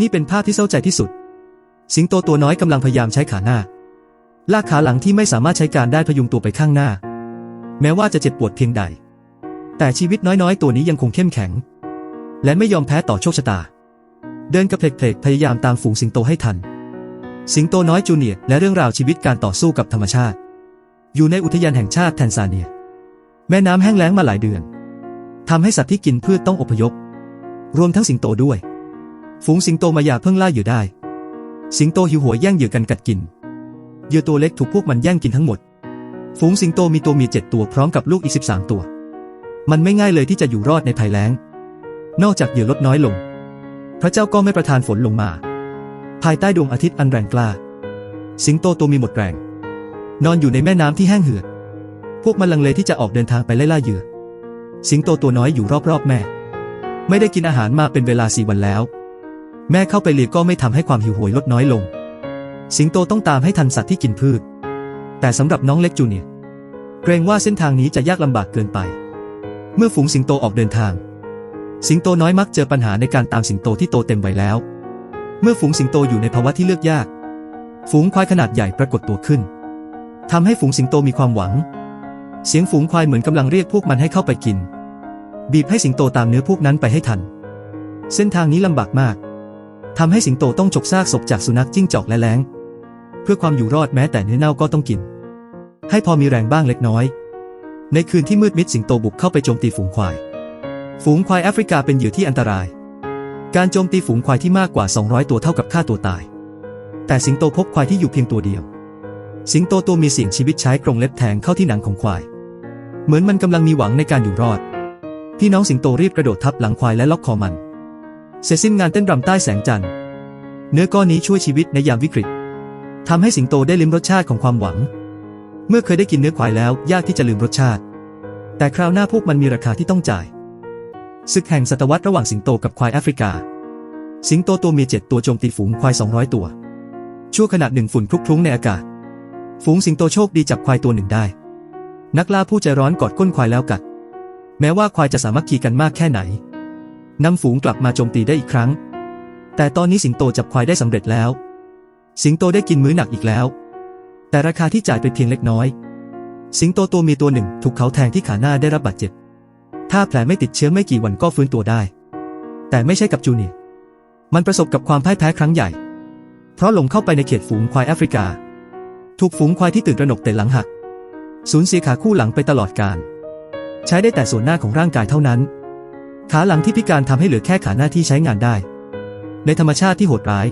นี่เป็นภาพที่เศร้าใจที่สุด สิงโตตัวน้อยกำลังพยายามใช้ขาหน้า ลากขาหลังที่ไม่สามารถใช้การได้พยุงตัวไปข้างหน้า แม้ว่าจะเจ็บปวดเพียงใด แต่ชีวิตน้อยๆ ตัวนี้ยังคงเข้มแข็ง และไม่ยอมแพ้ต่อโชคชะตา เดินกระเพลกๆพยายามตามฝูงสิงโตให้ทัน สิงโตน้อยจูเนียร์และเรื่องราวชีวิตการต่อสู้กับธรรมชาติ อยู่ในอุทยานแห่งชาติแทนซาเนีย แม่น้ำแห้งแล้งมาหลายเดือนทำให้สัตว์ที่กินพืชต้องอพยพ รวมทั้งสิงโตด้วย ฝูงสิงโตมายาเพิ่งล่าเหยื่อได้ สิงโตหิวโหวแย่งเหยื่อกันกัดกิน เหยื่อตัวเล็กถูกพวกมันแย่งกินทั้งหมด ฝูงสิงโตมีตัวมีเจ็ดตัวพร้อมกับลูกอีกสิบสามตัว มันไม่ง่ายเลยที่จะอยู่รอดในภัยแล้ง นอกจากเหยื่อลดน้อยลง พระเจ้าก็ไม่ประทานฝนลงมา ภายใต้ดวงอาทิตย์อันแรงกล้า สิงโตตัวมีหมดแรง นอนอยู่ในแม่น้ำที่แห้งเหือด พวกมันลังเลที่จะออกเดินทางไปไล่ล่าเหยื่อ สิงโตตัวน้อยอยู่รอบๆแม่ ไม่ได้กินอาหารมาเป็นเวลาสี่วันแล้ว แม่เข้าไปเลียก็ไม่ทำให้ความหิวโหยลดน้อยลง สิงโตต้องตามให้ทันสัตว์ที่กินพืช แต่สำหรับน้องเล็กจูเนียร์เกรงว่าเส้นทางนี้จะยากลำบากเกินไป เมื่อฝูงสิงโตออกเดินทาง สิงโตน้อยมักเจอปัญหาในการตามสิงโตที่โตเต็มวัยแล้ว เมื่อฝูงสิงโตอยู่ในภาวะที่เลือกยาก ฝูงควายขนาดใหญ่ปรากฏตัวขึ้นทำให้ฝูงสิงโตมีความหวัง เสียงฝูงควายเหมือนกำลังเรียกพวกมันให้เข้าไปกิน บีบให้สิงโตตามเนื้อพวกนั้นไปให้ทัน เส้นทางนี้ลำบากมาก ทำให้สิงโตต้องฉกซากศพจากสุนัขจิ้งจอกและแล้ง เพื่อความอยู่รอดแม้แต่เนื้อเน่าก็ต้องกิน ให้พอมีแรงบ้างเล็กน้อย ในคืนที่มืดมิดสิงโตบุกเข้าไปโจมตีฝูงควาย ฝูงควายแอฟริกาเป็นเหยื่อที่อันตราย การโจมตีฝูงควายที่มากกว่า 200 ตัวเท่ากับฆ่าตัวตาย แต่สิงโตพบควายที่อยู่เพียงตัวเดียว สิงโตตัวมีเสียงชีวิตใช้กรงเล็บแทงเข้าที่หนังของควาย เหมือนมันกำลังมีหวังในการอยู่รอด พี่น้องสิงโตรีบกระโดดทับหลังควายและล็อกคอมัน เสร็จสิ้นงานเต้นรำใต้แสงจันทร์ เนื้อก้อนนี้ช่วยชีวิตในยามวิกฤตทำให้สิงโตได้ลิ้มรสชาติของความหวัง เมื่อเคยได้กินเนื้อควายแล้ว ยากที่จะลืมรสชาติ แต่คราวหน้าพวกมันมีราคาที่ต้องจ่ายศึกแห่งศตวรรษระหว่างสิงโตกับควายแอฟริกา สิงโตตัวมีเจ็ดตัวโจมตีฝูงควาย 200 ตัว ชั่วขณะหนึ่งฝุ่นคลุกคลุ้งในอากาศ ฝูงสิงโตโชคดีจับควายตัวหนึ่งได้ นักล่าผู้ใจร้อนกอดก้นควายแล้วกัด แม้ว่าควายจะสามัคคีกันมากแค่ไหน นำฝูงกลับมาโจมตีได้อีกครั้ง แต่ตอนนี้สิงโตจับควายได้สำเร็จแล้ว สิงโตได้กินมื้อหนักอีกแล้ว แต่ราคาที่จ่ายไปเพียงเล็กน้อย สิงโตตัวมีตัวหนึ่งถูกเขาแทงที่ขาหน้าได้รับบาดเจ็บ ถ้าแผลไม่ติดเชื้อไม่กี่วันก็ฟื้นตัวได้ แต่ไม่ใช่กับจูเนียร์มันประสบกับความพ่ายแพ้ครั้งใหญ่ เพราะหลงเข้าไปในเขตฝูงควายแอฟริกา ถูกฝูงควายที่ตื่นระหนกเตะหลังหัก สูญเสียขาคู่หลังไปตลอดการใช้ได้แต่ส่วนหน้าของร่างกายเท่านั้น ขาหลังที่พิการทำให้เหลือแค่ขาหน้าที่ใช้งานได้ ในธรรมชาติที่โหดร้าย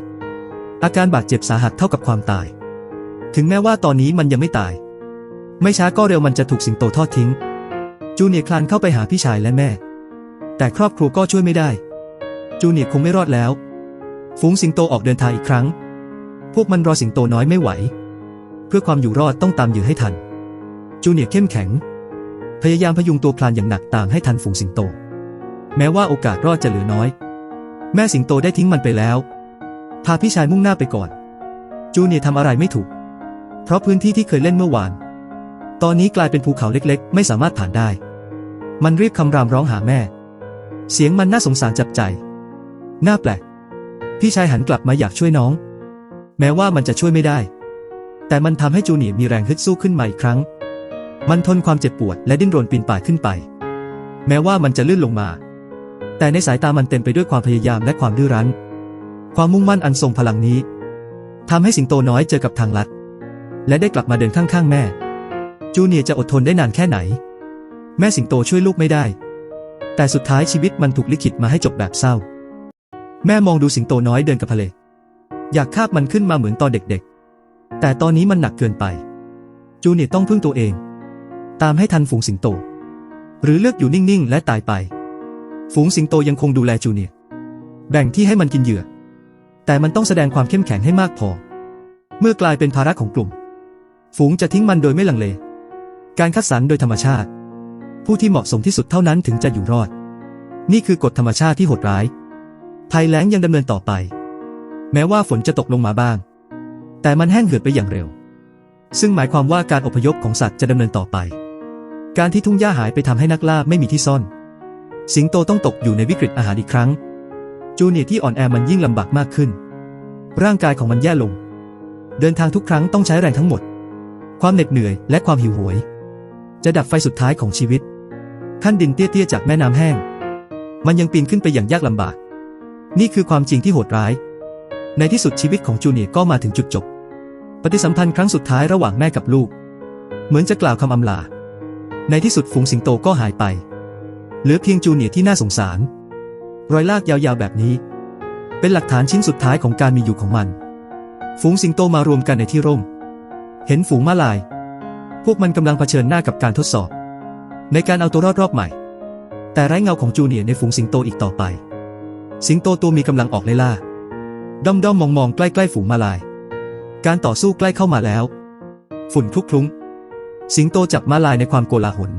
อาการบาดเจ็บสาหัสเท่ากับความตาย ถึงแม้ว่าตอนนี้มันยังไม่ตาย ไม่ช้าก็เร็วมันจะถูกสิงโตทอดทิ้ง จูเนียร์คลานเข้าไปหาพี่ชายและแม่ แต่ครอบครัวก็ช่วยไม่ได้ จูเนียร์คงไม่รอดแล้ว ฝูงสิงโตออกเดินทางอีกครั้ง พวกมันรอสิงโตน้อยไม่ไหว เพื่อความอยู่รอดต้องตามเหยื่ให้ทัน จูเนียร์เข้มแข็ง พยายามพยุงตัวคลานอย่างหนักตามให้ทันฝูงสิงโต แม้ว่าโอกาสรอดจะเหลือน้อย แม่สิงโตได้ทิ้งมันไปแล้ว พาพี่ชายมุ่งหน้าไปก่อน จูเนียทำอะไรไม่ถูก เพราะพื้นที่ที่เคยเล่นเมื่อวาน ตอนนี้กลายเป็นภูเขาเล็กๆ ไม่สามารถผ่านได้ มันรีบคำรามร้องหาแม่ เสียงมันน่าสงสารจับใจ น่าแปลก พี่ชายหันกลับมาอยากช่วยน้อง แม้ว่ามันจะช่วยไม่ได้ แต่มันทำให้จูเนียมีแรงฮึดสู้ขึ้นมาอีกครั้ง มันทนความเจ็บปวดและดิ้นรนปีนป่ายขึ้นไป แม้ว่ามันจะลื่นลงมา แต่ในสายตามันเต็มไปด้วยความพยายามและความดื้อรั้น ความมุ่งมั่นอันทรงพลังนี้ทำให้สิงโตน้อยเจอกับทางลัด และได้กลับมาเดินข้างๆแม่ จูเนียจะอดทนได้นานแค่ไหน แม่สิงโตช่วยลูกไม่ได้ แต่สุดท้ายชีวิตมันถูกลิขิตมาให้จบแบบเศร้า แม่มองดูสิงโตน้อยเดินกับทะเล อยากคาบมันขึ้นมาเหมือนตอนเด็กๆ แต่ตอนนี้มันหนักเกินไป จูเนียต้องพึ่งตัวเอง ตามให้ทันฝูงสิงโต หรือเลือกอยู่นิ่งๆ และตายไป ฝูงสิงโตยังคงดูแลจูเนียร์แบ่งที่ให้มันกินเหยื่อ แต่มันต้องแสดงความเข้มแข็งให้มากพอ เมื่อกลายเป็นภาระของกลุ่ม ฝูงจะทิ้งมันโดยไม่ลังเล การคัดสรรโดยธรรมชาติ ผู้ที่เหมาะสมที่สุดเท่านั้นถึงจะอยู่รอด นี่คือกฎธรรมชาติที่โหดร้ายภัยแล้งยังดำเนินต่อไป แม้ว่าฝนจะตกลงมาบ้าง แต่มันแห้งเหือดไปอย่างเร็ว ซึ่งหมายความว่าการอพยพของสัตว์จะดำเนินต่อไป การที่ทุ่งหญ้าหายไปทำให้นักล่าไม่มีที่ซ่อน สิงโตต้องตกอยู่ในวิกฤตอาหารอีกครั้ง จูเนียร์ที่อ่อนแอมันยิ่งลำบากมากขึ้น ร่างกายของมันแย่ลง เดินทางทุกครั้งต้องใช้แรงทั้งหมด ความเหน็ดเหนื่อยและความหิวโหยจะดับไฟสุดท้ายของชีวิต ขั้นดินเตี้ยๆจากแม่น้ำแห้ง มันยังปีนขึ้นไปอย่างยากลำบาก นี่คือความจริงที่โหดร้าย ในที่สุดชีวิตของจูเนียร์ก็มาถึงจุดจบ ปฏิสัมพันธ์ครั้งสุดท้ายระหว่างแม่กับลูก เหมือนจะกล่าวคำอำลา ในที่สุดฝูงสิงโตก็หายไป เหลือเพียงจูเนียร์ที่น่าสงสาร รอยลากยาวๆแบบนี้ เป็นหลักฐานชิ้นสุดท้ายของการมีอยู่ของมัน ฝูงสิงโตมารวมกันในที่ร่ม เห็นฝูงม้าลาย พวกมันกำลังเผชิญหน้ากับการทดสอบ ในการเอาตัวรอดรอบใหม่ แต่ไร้เงาของจูเนียร์ในฝูงสิงโตอีกต่อไป สิงโตตัวมีกำลังออกไล่ล่าด้อมด้อมมองมองๆใกล้ๆฝูงม้าลาย การต่อสู้ใกล้เข้ามาแล้ว ฝุ่นคลุกคลุ้ง สิงโตจับม้าลายในความโกลาหล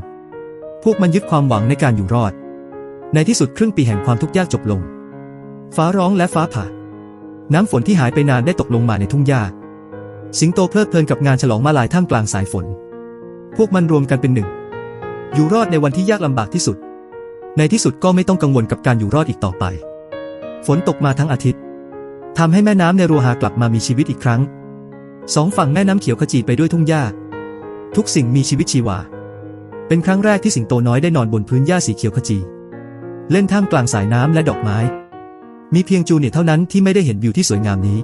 พวกมันยึดความหวังในการอยู่รอด ในที่สุดครึ่งปีแห่งความทุกข์ยากจบลง ฟ้าร้องและฟ้าผ่า น้ำฝนที่หายไปนานได้ตกลงมาในทุ่งหญ้า สิงโตเพลิดเพลินกับงานฉลองมาลายท่ามกลางสายฝน พวกมันรวมกันเป็นหนึ่ง อยู่รอดในวันที่ยากลำบากที่สุด ในที่สุดก็ไม่ต้องกังวลกับการอยู่รอดอีกต่อไป ฝนตกมาทั้งอาทิตย์ทำให้แม่น้ำในโรฮากลับมามีชีวิตอีกครั้ง สองฝั่งแม่น้ำเขียวขจีไปด้วยทุ่งหญ้า ทุกสิ่งมีชีวิตชีวา เป็นครั้งแรกที่สิงโตน้อยได้นอนบนพื้นหญ้าสีเขียวขจี เล่นท่ามกลางสายน้ำและดอกไม้ มีเพียงจูเนียเท่านั้นที่ไม่ได้เห็นวิวที่สวยงามนี้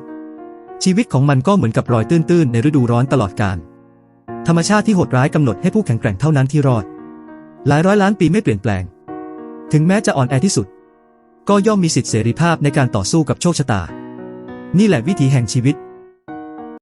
ชีวิตของมันก็เหมือนกับรอยตื้นๆในฤดูร้อนตลอดกาลธรรมชาติที่โหดร้ายกำหนดให้ผู้แข็งแกร่งเท่านั้นที่รอด หลายร้อยล้านปีไม่เปลี่ยนแปลง ถึงแม้จะอ่อนแอที่สุด ก็ย่อมมีสิทธิเสรีภาพในการต่อสู้กับโชคชะตา นี่แหละวิถีแห่งชีวิต